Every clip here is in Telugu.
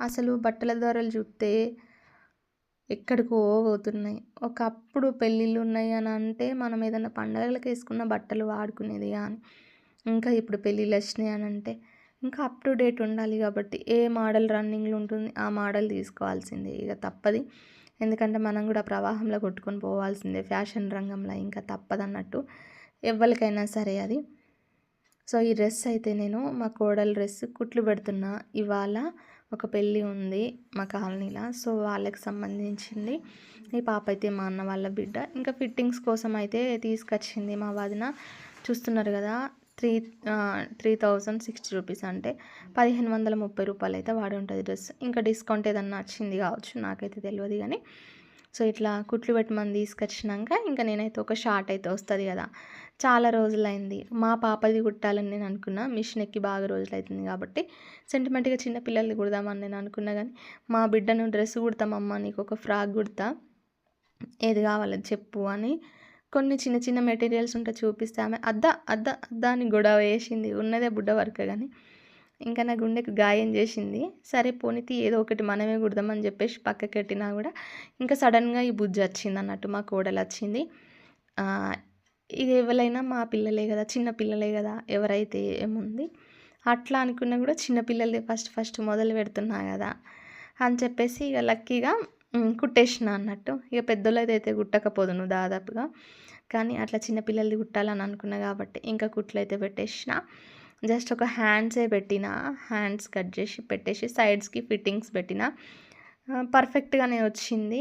అసలు బట్టల ధరలు చూస్తే ఎక్కడికో పోతున్నాయి. ఒకప్పుడు పెళ్ళిళ్ళు ఉన్నాయి అని అంటే మనం ఏదైనా పండగలకు వేసుకున్న బట్టలు వాడుకునేది కానీ ఇంకా ఇప్పుడు పెళ్ళిళ్ళు వచ్చినాయి అని అంటే ఇంకా అప్ టు డేట్ ఉండాలి కాబట్టి ఏ మోడల్ రన్నింగ్లో ఉంటుంది ఆ మోడల్ తీసుకోవాల్సిందే. ఇక తప్పది. ఎందుకంటే మనం కూడా ప్రవాహంలో కొట్టుకొని పోవాల్సిందే. ఫ్యాషన్ రంగంలో ఇంకా తప్పదన్నట్టు ఎవరికైనా సరే అది. సో ఈ డ్రెస్ అయితే నేను మా కోడలు డ్రెస్ కుట్లు పెడుతున్నా ఇవాళ. ఒక పెళ్ళి ఉంది మా కాలనీలో. సో వాళ్ళకి సంబంధించింది. ఈ పాప అయితే మా అన్న వాళ్ళ బిడ్డ. ఇంకా ఫిట్టింగ్స్ కోసం అయితే తీసుకొచ్చింది మా వదిన. చూస్తున్నారు కదా three three thousand sixty rupees అంటే పదిహేను వందల ముప్పై రూపాయలు అయితే వాడి ఉంటుంది డ్రెస్. ఇంకా డిస్కౌంట్ ఏదన్నా వచ్చింది కావచ్చు నాకైతే తెలియదు కానీ. సో ఇట్లా కుట్లు పెట్టి మనం తీసుకొచ్చినాక ఇంకా నేనైతే ఒక షార్ట్ అయితే వస్తుంది కదా. చాలా రోజులైంది. మా పాపది కుట్టాలని నేను అనుకున్నా. మిషన్ ఎక్కి బాగా రోజులు అవుతుంది కాబట్టి సెంటిమెంట్గా చిన్న పిల్లల్ని కుడదామని నేను అనుకున్నా కానీ మా బిడ్డను డ్రెస్ కుడతామమ్మ నీకు ఒక ఫ్రాక్ కుడతా. ఏది కావాలో చెప్పు అని కొన్ని చిన్న చిన్న మెటీరియల్స్ ఉంటే చూపిస్తే ఆమె అద్దా అద్దా అద్దా అని గొడవ వేసింది. ఉన్నదే బుడ్డ వర్క్ కానీ ఇంకా నా గుండెకి గాయం చేసింది. సరే పోనీతి ఏదో ఒకటి మనమే కుడదామని చెప్పేసి పక్కకి పెట్టినా కూడా ఇంకా సడన్గా ఈ బుజ్జి వచ్చింది అన్నట్టు మా కోడలు వచ్చింది. ఇక ఎవరైనా మా పిల్లలే కదా చిన్న పిల్లలే కదా ఎవరైతే ఏముంది? అట్లా అనుకున్నా కూడా చిన్నపిల్లలే ఫస్ట్ ఫస్ట్ మొదలు పెడుతున్నా కదా అని చెప్పేసి ఇక లక్కీగా కుట్టేసిన అన్నట్టు. ఇక పెద్దోళ్ళది అయితే కుట్టకపోదును దాదాపుగా. కానీ అట్లా చిన్నపిల్లలది కుట్టాలని అనుకున్నా కాబట్టి ఇంకా కుట్లు అయితే పెట్టేసిన. జస్ట్ ఒక హ్యాండ్సే పెట్టిన హ్యాండ్స్ కట్ చేసి పెట్టేసి సైడ్స్కి ఫిట్టింగ్స్ పెట్టిన పర్ఫెక్ట్గానే వచ్చింది.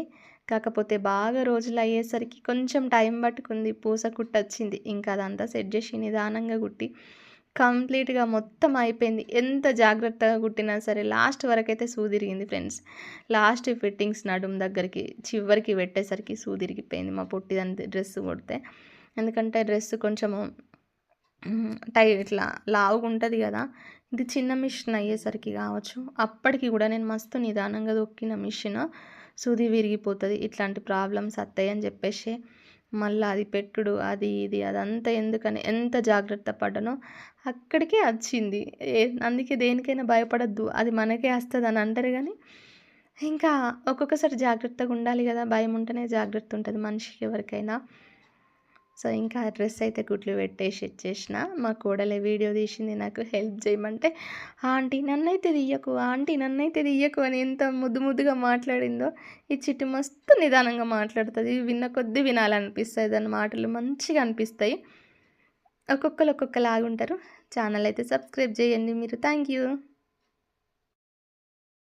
కాకపోతే బాగా రోజులు అయ్యేసరికి కొంచెం టైం పట్టుకుంది పూస కుట్ట వచ్చింది ఇంకా అదంతా సెట్ చేసి నిదానంగా కుట్టి కంప్లీట్గా మొత్తం అయిపోయింది. ఎంత జాగ్రత్తగా కుట్టినా సరే లాస్ట్ వరకు అయితే సూదిరిగింది ఫ్రెండ్స్. లాస్ట్ ఫిట్టింగ్స్ నడుం దగ్గరికి చివరికి పెట్టేసరికి సూదిరిగిపోయింది మా పొట్టిదని డ్రెస్ కొడితే. ఎందుకంటే డ్రెస్ కొంచెము టై ఇట్లా లావుగా ఉంటుంది కదా. ఇది చిన్న మిషన్ అయ్యేసరికి కావచ్చు. అప్పటికి కూడా నేను మస్తు నిదానంగా దొక్కిన మిషన్. సూది విరిగిపోతుంది. ఇట్లాంటి ప్రాబ్లమ్స్ వస్తాయి అని చెప్పేసి మళ్ళీ అది పెట్టుడు అది ఇది అదంతా ఎందుకని ఎంత జాగ్రత్త పడ్డనో అక్కడికే వచ్చింది అందుకే దేనికైనా భయపడద్దు. అది మనకే వస్తుంది అని అంటారు కానీ ఇంకా ఒక్కొక్కసారి జాగ్రత్తగా ఉండాలి కదా. భయం ఉంటేనే జాగ్రత్త ఉంటుంది మనిషికి ఎవరికైనా. సో ఇంకా డ్రెస్ అయితే గుడ్లు పెట్టేసి ఇచ్చేసిన మా కోడలే వీడియో తీసింది నాకు హెల్ప్ చేయమంటే ఆంటీ నన్నైతే తీయకు ఆంటీ నన్నైతే తీయకు అని ఎంత ముద్దు ముద్దుగా మాట్లాడిందో. ఈ చిట్టు మస్తు నిదానంగా మాట్లాడుతుంది. విన్న కొద్దీ వినాలనిపిస్తుంది దాని మాటలు మంచిగా అనిపిస్తాయి. ఒక్కొక్కరు ఒక్కొక్కలాగా ఉంటారు ఛానల్ అయితే సబ్స్క్రైబ్ చేయండి మీరు. Thank you.